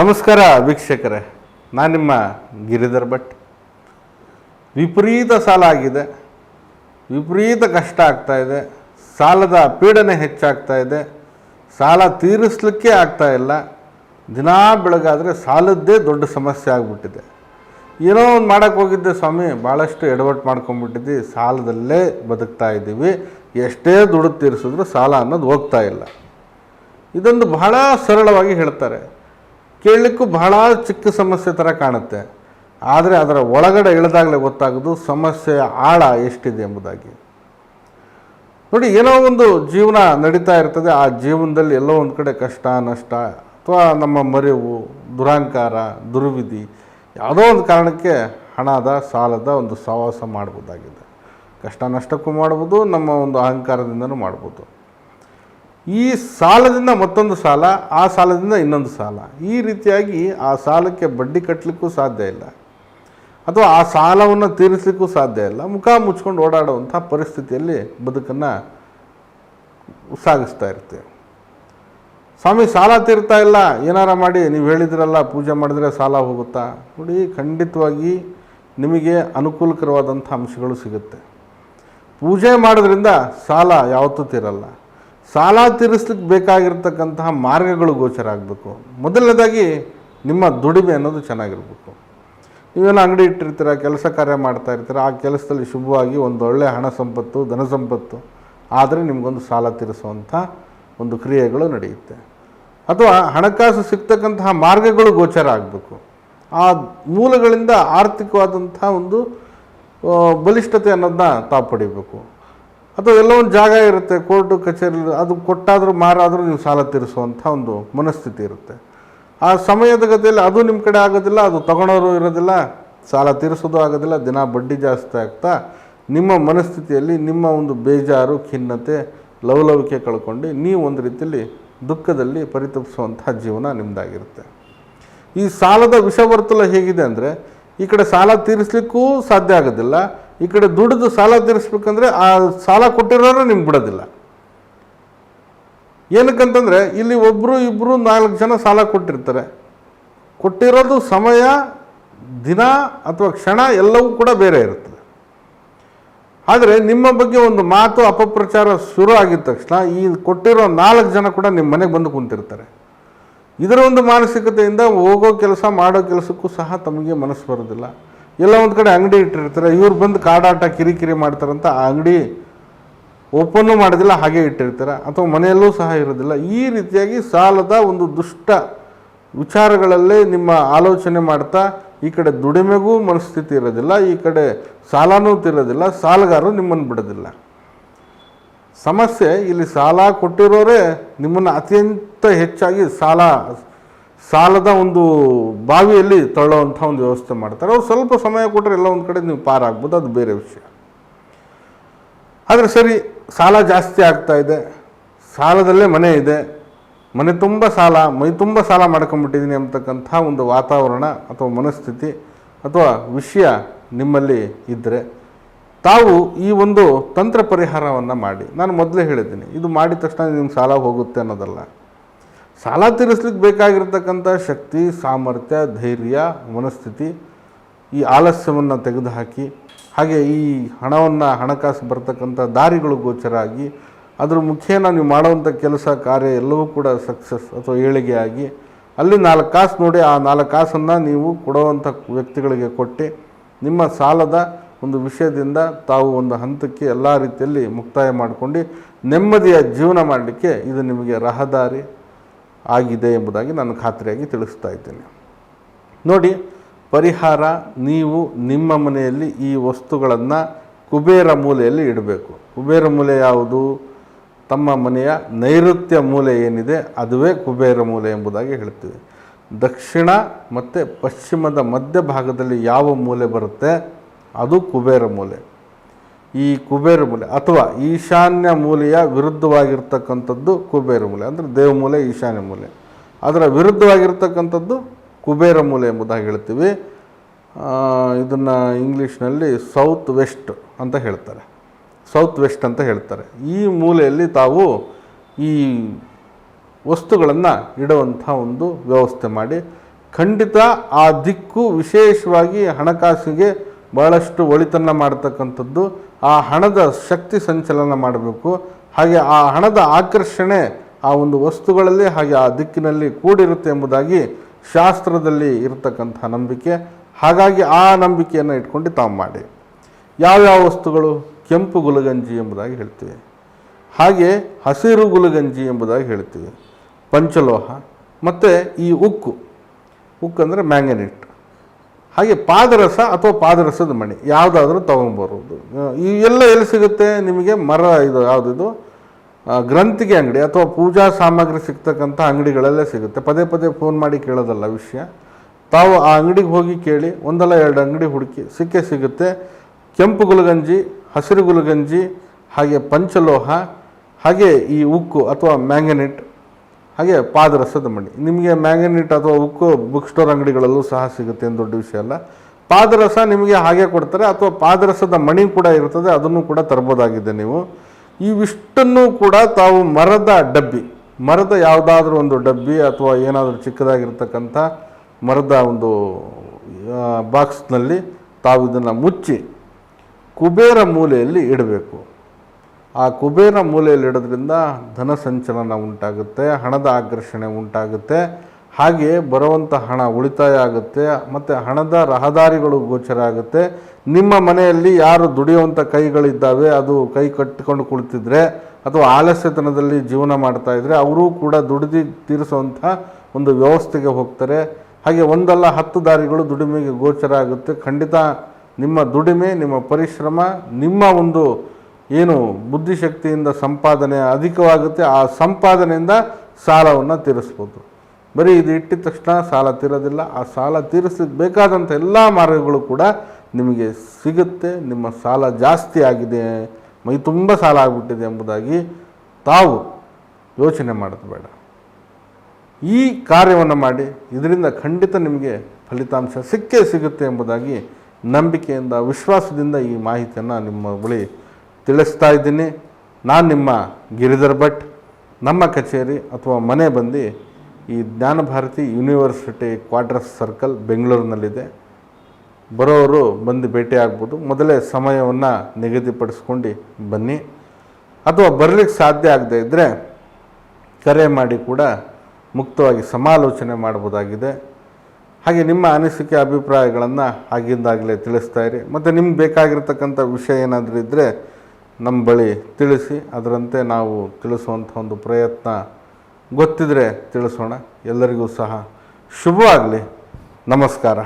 ನಮಸ್ಕಾರ ವೀಕ್ಷಕರೇ, ನಾನು ನಿಮ್ಮ ಗಿರಿಧರ್ ಭಟ್. ವಿಪರೀತ ಸಾಲ ಆಗಿದೆ, ವಿಪರೀತ ಕಷ್ಟ ಆಗ್ತಾ ಇದೆ, ಸಾಲದ ಪೀಡನೆ ಹೆಚ್ಚಾಗ್ತಾ ಇದೆ, ಸಾಲ ತೀರಿಸಲಿಕ್ಕೆ ಆಗ್ತಾ ಇಲ್ಲ, ದಿನಾ ಬೆಳಗಾದರೆ ಸಾಲದ್ದೇ ದೊಡ್ಡ ಸಮಸ್ಯೆ ಆಗಿಬಿಟ್ಟಿದೆ. ಏನೋ ಒಂದು ಮಾಡೋಕ್ಕೆ ಹೋಗಿದ್ದೆ ಸ್ವಾಮಿ ಭಾಳಷ್ಟು ಎಡವಟ್ಟು ಮಾಡ್ಕೊಂಡ್ಬಿಟ್ಟಿದ್ವಿ, ಸಾಲದಲ್ಲೇ ಬದುಕ್ತಾ ಇದ್ದೀವಿ, ಎಷ್ಟೇ ದುಡ್ಡು ತೀರಿಸಿದ್ರು ಸಾಲ ಅನ್ನೋದು ಹೋಗ್ತಾ ಇಲ್ಲ. ಇದೊಂದು ಬಹಳ ಸರಳವಾಗಿ ಹೇಳ್ತಾರೆ. ಕೇಳಲಿಕ್ಕೂ ಬಹಳ ಚಿಕ್ಕ ಸಮಸ್ಯೆ ಥರ ಕಾಣುತ್ತೆ. ಆದರೆ ಅದರ ಒಳಗಡೆ ಇಳಿದಾಗಲೇ ಗೊತ್ತಾಗೋದು ಸಮಸ್ಯೆಯ ಆಳ ಎಷ್ಟಿದೆ ಎಂಬುದಾಗಿ. ನೋಡಿ, ಏನೋ ಒಂದು ಜೀವನ ನಡೀತಾ ಇರ್ತದೆ. ಆ ಜೀವನದಲ್ಲಿ ಎಲ್ಲೋ ಒಂದು ಕಡೆ ಕಷ್ಟ, ನಷ್ಟ ಅಥವಾ ನಮ್ಮ ಮರೆವು, ದುರಾಂಕಾರ, ದುರ್ವಿಧಿ ಯಾವುದೋ ಒಂದು ಕಾರಣಕ್ಕೆ ಹಣದ, ಸಾಲದ ಒಂದು ಸಹವಾಸ ಮಾಡ್ಬೋದಾಗಿದೆ. ಕಷ್ಟ ನಷ್ಟಕ್ಕೂ ಮಾಡ್ಬೋದು, ನಮ್ಮ ಒಂದು ಅಹಂಕಾರದಿಂದನೂ ಮಾಡ್ಬೋದು. ಈ ಸಾಲದಿಂದ ಮತ್ತೊಂದು ಸಾಲ, ಆ ಸಾಲದಿಂದ ಇನ್ನೊಂದು ಸಾಲ. ಈ ರೀತಿಯಾಗಿ ಆ ಸಾಲಕ್ಕೆ ಬಡ್ಡಿ ಕಟ್ಟಲಿಕ್ಕೂ ಸಾಧ್ಯ ಇಲ್ಲ. ಅಥವಾ ಆ ಸಾಲವನ್ನು ತೀರಿಸಲಿಕ್ಕೂ ಸಾಧ್ಯ ಇಲ್ಲ. ಮುಖ ಮುಚ್ಕೊಂಡು ಓಡಾಡುವಂಥ ಪರಿಸ್ಥಿತಿಯಲ್ಲಿ ಬದುಕನ್ನು ಸಾಗಿಸ್ತಾ ಇರ್ತೇವೆ ಸ್ವಾಮಿ, ಸಾಲ ತೀರ್ತಾ ಇಲ್ಲ. ಏನಾರ ಮಾಡಿ, ನೀವು ಹೇಳಿದ್ರಲ್ಲ, ಪೂಜೆ ಮಾಡಿದ್ರೆ ಸಾಲ ಹೋಗುತ್ತಾ? ನೋಡಿ, ಖಂಡಿತವಾಗಿ ನಿಮಗೆ ಅನುಕೂಲಕರವಾದಂಥ ಅಂಶಗಳು ಸಿಗುತ್ತೆ. ಪೂಜೆ ಮಾಡೋದ್ರಿಂದ ಸಾಲ ಯಾವತ್ತೂ ತೀರಲ್ಲ. ಸಾಲ ತೀರಿಸ್ಲಿಕ್ಕೆ ಬೇಕಾಗಿರ್ತಕ್ಕಂತಹ ಮಾರ್ಗಗಳು ಗೋಚರ ಆಗಬೇಕು. ಮೊದಲನೇದಾಗಿ ನಿಮ್ಮ ದುಡಿಮೆ ಅನ್ನೋದು ಚೆನ್ನಾಗಿರ್ಬೇಕು. ನೀವೇನು ಅಂಗಡಿ ಇಟ್ಟಿರ್ತೀರ, ಕೆಲಸ ಕಾರ್ಯ ಮಾಡ್ತಾ ಇರ್ತೀರ, ಆ ಕೆಲಸದಲ್ಲಿ ಶುಭವಾಗಿ ಒಂದು ಒಳ್ಳೆಯ ಹಣ ಸಂಪತ್ತು, ಧನ ಸಂಪತ್ತು, ಆದರೆ ನಿಮಗೊಂದು ಸಾಲ ತೀರಿಸುವಂಥ ಒಂದು ಕ್ರಿಯೆಗಳು ನಡೆಯುತ್ತೆ. ಅಥವಾ ಹಣಕಾಸು ಸಿಗ್ತಕ್ಕಂತಹ ಮಾರ್ಗಗಳು ಗೋಚರ ಆಗಬೇಕು. ಆ ಮೂಲಗಳಿಂದ ಆರ್ಥಿಕವಾದಂಥ ಒಂದು ಬಲಿಷ್ಠತೆ ಅನ್ನೋದನ್ನ ತಾವು ಪಡಿಬೇಕು. ಅಥವಾ ಎಲ್ಲೋ ಒಂದು ಜಾಗ ಇರುತ್ತೆ ಕೋರ್ಟು ಕಚೇರಿ, ಅದು ಕೊಟ್ಟಾದರೂ ಮಾರಾದರೂ ನೀವು ಸಾಲ ತೀರಿಸುವಂಥ ಒಂದು ಮನಸ್ಥಿತಿ ಇರುತ್ತೆ. ಆ ಸಮಯದ ಗತಿಯಲ್ಲಿ ಅದು ನಿಮ್ಮ ಕಡೆ ಆಗೋದಿಲ್ಲ, ಅದು ತಗೊಳೋರು ಇರೋದಿಲ್ಲ, ಸಾಲ ತೀರಿಸೋದು ಆಗೋದಿಲ್ಲ, ದಿನ ಬಡ್ಡಿ ಜಾಸ್ತಿ ಆಗ್ತಾ, ನಿಮ್ಮ ಮನಸ್ಥಿತಿಯಲ್ಲಿ ನಿಮ್ಮ ಒಂದು ಬೇಜಾರು, ಖಿನ್ನತೆ, ಲವಲವಿಕೆ ಕಳ್ಕೊಂಡು ನೀವು ಒಂದು ರೀತಿಯಲ್ಲಿ ದುಃಖದಲ್ಲಿ ಪರಿತಪಿಸುವಂಥ ಜೀವನ ನಿಮ್ಮದಾಗಿರುತ್ತೆ ಈ ಸಾಲದ ವಿಷವರ್ತುಲ ಹೇಗಿದೆ ಅಂದರೆ, ಈ ಕಡೆ ಸಾಲ ತೀರಿಸಲಿಕ್ಕೂ ಸಾಧ್ಯ ಆಗೋದಿಲ್ಲ ಈ ಕಡೆ ದುಡಿದು ಸಾಲ ತೀರಿಸ್ಬೇಕಂದ್ರೆ ಆ ಸಾಲ ಕೊಟ್ಟಿರೋರು ನಿಮ್ಗೆ ಬಿಡೋದಿಲ್ಲ. ಏನಕ್ಕಂತಂದರೆ ಇಲ್ಲಿ ಒಬ್ಬರು ಇಬ್ಬರು ನಾಲ್ಕು ಜನ ಸಾಲ ಕೊಟ್ಟಿರ್ತಾರೆ. ಕೊಟ್ಟಿರೋದು ಸಮಯ, ದಿನ ಅಥವಾ ಕ್ಷಣ ಎಲ್ಲವೂ ಕೂಡ ಬೇರೆ ಇರುತ್ತದೆ. ಆದರೆ ನಿಮ್ಮ ಬಗ್ಗೆ ಒಂದು ಮಾತು ಅಪಪ್ರಚಾರ ಶುರು ಆಗಿದ ತಕ್ಷಣ ಈ ಕೊಟ್ಟಿರೋ ನಾಲ್ಕು ಜನ ಕೂಡ ನಿಮ್ಮ ಮನೆಗೆ ಬಂದು ಕುಂತಿರ್ತಾರೆ. ಇದರ ಒಂದು ಮಾನಸಿಕತೆಯಿಂದ ಹೋಗೋ ಕೆಲಸ ಮಾಡೋ ಕೆಲಸಕ್ಕೂ ಸಹ ತಮಗೆ ಮನಸ್ಸು ಬರೋದಿಲ್ಲ ಎಲ್ಲ ಒಂದು ಕಡೆ ಅಂಗಡಿ ಇಟ್ಟಿರ್ತಾರೆ. ಇವ್ರು ಬಂದು ಕಾಡಾಟ, ಕಿರಿಕಿರಿ ಮಾಡ್ತಾರಂತ ಆ ಅಂಗಡಿ ಓಪನ್ನು ಮಾಡೋದಿಲ್ಲ, ಹಾಗೆ ಇಟ್ಟಿರ್ತಾರೆ. ಅಥವಾ ಮನೆಯಲ್ಲೂ ಸಹ ಇರೋದಿಲ್ಲ. ಈ ರೀತಿಯಾಗಿ ಸಾಲದ ಒಂದು ದುಷ್ಟ ವಿಚಾರಗಳಲ್ಲೇ ನಿಮ್ಮ ಆಲೋಚನೆ ಮಾಡ್ತಾ ಈ ಕಡೆ ದುಡಿಮೆಗೂ ಮನಸ್ಥಿತಿ ಇರೋದಿಲ್ಲ, ಈ ಕಡೆ ಸಾಲನೂ ತಿರೋದಿಲ್ಲ, ಸಾಲಗಾರರು ನಿಮ್ಮನ್ನು ಬಿಡೋದಿಲ್ಲ. ಸಮಸ್ಯೆ, ಇಲ್ಲಿ ಸಾಲ ಕೊಟ್ಟಿರೋರೇ ನಿಮ್ಮನ್ನು ಅತ್ಯಂತ ಹೆಚ್ಚಾಗಿ ಸಾಲ ಸಾಲದ ಒಂದು ಬಾವಿಯಲ್ಲಿ ತಳ್ಳುವಂಥ ಒಂದು ವ್ಯವಸ್ಥೆ ಮಾಡ್ತಾರೆ. ಅವ್ರು ಸ್ವಲ್ಪ ಸಮಯ ಕೊಟ್ಟರೆ ಎಲ್ಲ ಒಂದು ಕಡೆ ನೀವು ಪಾರಾಗ್ಬೋದು ಅದು ಬೇರೆ ವಿಷಯ. ಆದರೆ ಸರಿ, ಸಾಲ ಜಾಸ್ತಿ ಆಗ್ತಾ ಇದೆ, ಸಾಲದಲ್ಲೇ ಮನೆ ಇದೆ, ಮನೆ ತುಂಬ ಸಾಲ, ಮೈ ತುಂಬ ಸಾಲ ಮಾಡ್ಕೊಂಬಿಟ್ಟಿದ್ದೀನಿ ಅಂತಕ್ಕಂಥ ಒಂದು ವಾತಾವರಣ ಅಥವಾ ಮನಸ್ಥಿತಿ ಅಥವಾ ವಿಷಯ ನಿಮ್ಮಲ್ಲಿ ಇದ್ದರೆ ತಾವು ಈ ಒಂದು ತಂತ್ರ ಪರಿಹಾರವನ್ನು ಮಾಡಿ. ನಾನು ಮೊದಲೇ ಹೇಳಿದ್ದೀನಿ, ಇದು ಮಾಡಿದ ತಕ್ಷಣ ನಿಮ್ಮ ಸಾಲ ಹೋಗುತ್ತೆ ಅನ್ನೋದಲ್ಲ. ಸಾಲ ತೀರಿಸ್ಲಿಕ್ಕೆ ಬೇಕಾಗಿರ್ತಕ್ಕಂಥ ಶಕ್ತಿ, ಸಾಮರ್ಥ್ಯ, ಧೈರ್ಯ, ಮನಸ್ಥಿತಿ ಈ ಆಲಸ್ಯವನ್ನು ತೆಗೆದುಹಾಕಿ, ಹಾಗೆ ಈ ಹಣವನ್ನು, ಹಣಕಾಸು ಬರ್ತಕ್ಕಂಥ ದಾರಿಗಳು ಗೋಚರ ಆಗಿ ಅದ್ರ ಮುಖೇನ ನೀವು ಮಾಡುವಂಥ ಕೆಲಸ, ಕಾರ್ಯ ಎಲ್ಲವೂ ಕೂಡ ಸಕ್ಸಸ್ ಅಥವಾ ಏಳಿಗೆ ಆಗಿ, ಅಲ್ಲಿ ನಾಲ್ಕು ಕಾಸು ನೋಡಿ, ಆ ನಾಲ್ಕು ಕಾಸನ್ನು ನೀವು ಕೊಡುವಂಥ ವ್ಯಕ್ತಿಗಳಿಗೆ ಕೊಟ್ಟು, ನಿಮ್ಮ ಸಾಲದ ಒಂದು ವಿಷಯದಿಂದ ತಾವು ಒಂದು ಹಂತಕ್ಕೆ ಎಲ್ಲ ರೀತಿಯಲ್ಲಿ ಮುಕ್ತಾಯ ಮಾಡಿಕೊಂಡು, ನೆಮ್ಮದಿಯ ಜೀವನ ಮಾಡಲಿಕ್ಕೆ ಇದು ನಿಮಗೆ ರಹದಾರಿ. ಆಗಿದೆ ಎಂಬುದಾಗಿ ನಾನು ಖಾತ್ರಿಯಾಗಿ ತಿಳಿಸ್ತಾ ಇದ್ದೇನೆ. ನೋಡಿ, ಪರಿಹಾರ ನೀವು ನಿಮ್ಮ ಮನೆಯಲ್ಲಿ ಈ ವಸ್ತುಗಳನ್ನು ಕುಬೇರ ಮೂಲೆಯಲ್ಲಿ ಇಡಬೇಕು. ಕುಬೇರ ಮೂಲೆ ಯಾವುದು? ತಮ್ಮ ಮನೆಯ ನೈಋತ್ಯ ಮೂಲೆ ಏನಿದೆ, ಅದುವೇ ಕುಬೇರ ಮೂಲೆ ಎಂಬುದಾಗಿ ಹೇಳ್ತೀವಿ. ದಕ್ಷಿಣ ಮತ್ತು ಪಶ್ಚಿಮದ ಮಧ್ಯಭಾಗದಲ್ಲಿ ಯಾವ ಮೂಲೆ ಬರುತ್ತೆ? ಅದು ಕುಬೇರ ಮೂಲೆ. ಈ ಕುಬೇರ ಮೂಲೆ ಅಥವಾ ಈಶಾನ್ಯ ಮೂಲೆಯ ವಿರುದ್ಧವಾಗಿರ್ತಕ್ಕಂಥದ್ದು ಕುಬೇರ ಮೂಲೆ ಅಂದರೆ ದೇವ ಮೂಲೆ, ಈಶಾನ್ಯ ಮೂಲೆ. ಅದರ ವಿರುದ್ಧವಾಗಿರ್ತಕ್ಕಂಥದ್ದು ಕುಬೇರ ಮೂಲೆ ಎಂಬುದಾಗಿ ಹೇಳ್ತೀವಿ. ಇದನ್ನು ಇಂಗ್ಲೀಷ್ನಲ್ಲಿ ಸೌತ್ ವೆಸ್ಟ್ ಅಂತ ಹೇಳ್ತಾರೆ. ಸೌತ್ ವೆಸ್ಟ್ ಅಂತ ಹೇಳ್ತಾರೆ. ಈ ಮೂಲೆಯಲ್ಲಿ ತಾವು ಈ ವಸ್ತುಗಳನ್ನು ಇಡುವಂಥ ಒಂದು ವ್ಯವಸ್ಥೆ ಮಾಡಿ ಖಂಡಿತ ಆ ದಿಕ್ಕು ವಿಶೇಷವಾಗಿ ಹಣಕಾಸಿಗೆ ಬಹಳಷ್ಟು ಒಳಿತನ್ನ ಮಾಡ್ತಕ್ಕಂಥದ್ದು, ಆ ಹಣದ ಶಕ್ತಿ ಸಂಚಲನ ಮಾಡಬೇಕು. ಹಾಗೆ ಆ ಹಣದ ಆಕರ್ಷಣೆ ಆ ಒಂದು ವಸ್ತುಗಳಲ್ಲಿ ಹಾಗೆ ಆ ದಿಕ್ಕಿನಲ್ಲಿ ಕೂಡಿರುತ್ತೆ ಎಂಬುದಾಗಿ ಶಾಸ್ತ್ರದಲ್ಲಿ ಇರತಕ್ಕಂಥ ನಂಬಿಕೆ. ಹಾಗಾಗಿ ಆ ನಂಬಿಕೆಯನ್ನು ಇಟ್ಕೊಂಡು ತಾವು ಮಾಡಿ. ಯಾವ್ಯಾವ ವಸ್ತುಗಳು? ಕೆಂಪು ಗುಲಗಂಜಿ ಎಂಬುದಾಗಿ ಹೇಳ್ತೀವಿ. ಹಾಗೆ ಹಸಿರು ಗುಲಗಂಜಿ ಎಂಬುದಾಗಿ ಹೇಳ್ತೀವಿ. ಪಂಚಲೋಹ. ಮತ್ತು ಈ ಉಕ್ಕು. ಉಕ್ಕು ಅಂದರೆ ಮ್ಯಾಂಗನೀಟ್. ಹಾಗೆ ಪಾದರಸ ಅಥವಾ ಪಾದರಸದ ಮಣಿ, ಯಾವುದಾದ್ರೂ ತೊಗೊಂಬರೋದು ಈ ಎಲ್ಲ ಎಲ್ಲಿ ಸಿಗುತ್ತೆ? ನಿಮಗೆ ಮರ ಇದು ಯಾವುದಿದು? ಗ್ರಂಥಿಗೆ ಅಂಗಡಿ ಅಥವಾ ಪೂಜಾ ಸಾಮಗ್ರಿ ಸಿಗ್ತಕ್ಕಂಥ ಅಂಗಡಿಗಳಲ್ಲೇ ಸಿಗುತ್ತೆ. ಪದೇ ಪದೇ ಫೋನ್ ಮಾಡಿ ಕೇಳೋದಲ್ಲ ವಿಷಯ. ತಾವು ಆ ಅಂಗಡಿಗೆ ಹೋಗಿ ಕೇಳಿ, ಒಂದಲ್ಲ ಎರಡು ಅಂಗಡಿ ಹುಡುಕಿ, ಸಿಕ್ಕೇ ಸಿಗುತ್ತೆ. ಕೆಂಪು ಗುಲಗಂಜಿ, ಹಸಿರು ಗುಲಗಂಜಿ, ಹಾಗೆ ಪಂಚಲೋಹ, ಹಾಗೆ ಈ ಉಕ್ಕು ಅಥವಾ ಮ್ಯಾಂಗನೀಟ್ ಹಾಗೆ ಪಾದರಸದ ಮಣಿ ನಿಮಗೆ ಮ್ಯಾಂಗನೀಟ್ ಅಥವಾ ಉಕ್ಕು ಬುಕ್ ಸ್ಟೋರ್ ಅಂಗಡಿಗಳಲ್ಲೂ ಸಹ ಸಿಗುತ್ತೆ ಏನು ದೊಡ್ಡ ವಿಷಯ ಅಲ್ಲ. ಪಾದರಸ ನಿಮಗೆ ಹಾಗೆ ಕೊಡ್ತಾರೆ ಅಥವಾ ಪಾದರಸದ ಮಣಿ ಕೂಡ ಇರ್ತದೆ, ಅದನ್ನು ಕೂಡ ತರ್ಬೋದಾಗಿದೆ ನೀವು. ಇವಿಷ್ಟನ್ನು ಕೂಡ ತಾವು ಮರದ ಡಬ್ಬಿ, ಮರದ ಯಾವುದಾದ್ರೂ ಒಂದು ಡಬ್ಬಿ ಅಥವಾ ಏನಾದರೂ ಚಿಕ್ಕದಾಗಿರ್ತಕ್ಕಂಥ ಮರದ ಒಂದು ಬಾಕ್ಸ್ನಲ್ಲಿ ತಾವು ಇದನ್ನು ಮುಚ್ಚಿ ಕುಬೇರ ಮೂಲೆಯಲ್ಲಿ ಇಡಬೇಕು. ಆ ಕುಬೇರ ಮೂಲೆಯಲ್ಲಿ ಇಡೋದ್ರಿಂದ ಧನ ಸಂಚಲನ ಉಂಟಾಗುತ್ತೆ, ಹಣದ ಆಕರ್ಷಣೆ ಉಂಟಾಗುತ್ತೆ. ಹಾಗೆ ಬರುವಂಥ ಹಣ ಉಳಿತಾಯ ಆಗುತ್ತೆ, ಮತ್ತು ಹಣದ ರಹದಾರಿಗಳು ಗೋಚರ ಆಗುತ್ತೆ. ನಿಮ್ಮ ಮನೆಯಲ್ಲಿ ಯಾರು ದುಡಿಯುವಂಥ ಕೈಗಳಿದ್ದಾವೆ, ಅದು ಕೈ ಕಟ್ಟಿಕೊಂಡು ಕುಳಿತಿದ್ರೆ ಅಥವಾ ಆಲಸ್ಯತನದಲ್ಲಿ ಜೀವನ ಮಾಡ್ತಾ ಇದ್ದರೆ ಅವರೂ ಕೂಡ ದುಡಿದು ತೀರಿಸುವಂಥ ಒಂದು ವ್ಯವಸ್ಥೆಗೆ ಹೋಗ್ತಾರೆ. ಹಾಗೆ ಒಂದಲ್ಲ ಹತ್ತು ದಾರಿಗಳು ದುಡಿಮೆಗೆ ಗೋಚರ ಆಗುತ್ತೆ. ಖಂಡಿತ ನಿಮ್ಮ ದುಡಿಮೆ, ನಿಮ್ಮ ಪರಿಶ್ರಮ, ನಿಮ್ಮ ಒಂದು ಏನು ಬುದ್ಧಿಶಕ್ತಿಯಿಂದ ಸಂಪಾದನೆ ಅಧಿಕವಾಗುತ್ತೆ, ಆ ಸಂಪಾದನೆಯಿಂದ ಸಾಲವನ್ನು ತೀರಿಸ್ಬೋದು. ಬರೀ ಇದು ಇಟ್ಟಿದ ತಕ್ಷಣ ಸಾಲ ತೀರೋದಿಲ್ಲ. ಆ ಸಾಲ ತೀರಿಸ್ಲಿಕ್ಕೆ ಬೇಕಾದಂಥ ಎಲ್ಲ ಮಾರ್ಗಗಳು ಕೂಡ ನಿಮಗೆ ಸಿಗುತ್ತೆ. ನಿಮ್ಮ ಸಾಲ ಜಾಸ್ತಿ ಆಗಿದೆ, ಮೈ ತುಂಬ ಸಾಲ ಆಗಿಬಿಟ್ಟಿದೆ ಎಂಬುದಾಗಿ ತಾವು ಯೋಚನೆ ಮಾಡೋದು ಬೇಡ. ಈ ಕಾರ್ಯವನ್ನು ಮಾಡಿ ಇದರಿಂದ ಖಂಡಿತ ನಿಮಗೆ ಫಲಿತಾಂಶ ಸಿಕ್ಕೇ ಸಿಗುತ್ತೆ ಎಂಬುದಾಗಿ ನಂಬಿಕೆಯಿಂದ, ವಿಶ್ವಾಸದಿಂದ ಈ ಮಾಹಿತಿಯನ್ನು ನಿಮ್ಮ ಬಳಿ ತಿಳಿಸ್ತಾ ಇದ್ದೀನಿ. ನಾನು ನಿಮ್ಮ ಗಿರಿಧರ್ ಭಟ್. ನಮ್ಮ ಕಚೇರಿ ಅಥವಾ ಮನೆ ಬಂದು ಈ ಜ್ಞಾನಭಾರತಿ ಯೂನಿವರ್ಸಿಟಿ ಕ್ವಾರ್ಟರ್ಸ್ ಸರ್ಕಲ್ ಬೆಂಗಳೂರಿನಲ್ಲಿದೆ. ಬರೋರು ಬಂದು ಭೇಟಿ ಆಗ್ಬೋದು. ಮೊದಲೇ ಸಮಯವನ್ನು ನಿಗದಿಪಡಿಸ್ಕೊಂಡು ಬನ್ನಿ. ಅಥವಾ ಬರಲಿಕ್ಕೆ ಸಾಧ್ಯ ಆಗದೇ ಇದ್ದರೆ ಕರೆ ಮಾಡಿ ಕೂಡ ಮುಕ್ತವಾಗಿ ಸಮಾಲೋಚನೆ ಮಾಡ್ಬೋದಾಗಿದೆ. ಹಾಗೆ ನಿಮ್ಮ ಅನಿಸಿಕೆ, ಅಭಿಪ್ರಾಯಗಳನ್ನು ಆಗಿಂದಾಗಲೇ ತಿಳಿಸ್ತಾ ಇರಿ. ಮತ್ತು ನಿಮ್ಗೆ ಬೇಕಾಗಿರ್ತಕ್ಕಂಥ ವಿಷಯ ಏನಾದರೂ ಇದ್ದರೆ ನಮ್ಮ ಬಳಿ ತಿಳಿಸಿ ಅದರಂತೆ ನಾವು ತಿಳಿಸುವಂಥ ಒಂದು ಪ್ರಯತ್ನ ಗೊತ್ತಿದ್ರೆ ತಿಳಿಸೋಣ. ಎಲ್ಲರಿಗೂ ಸಹ ಶುಭವಾಗಲಿ. ನಮಸ್ಕಾರ.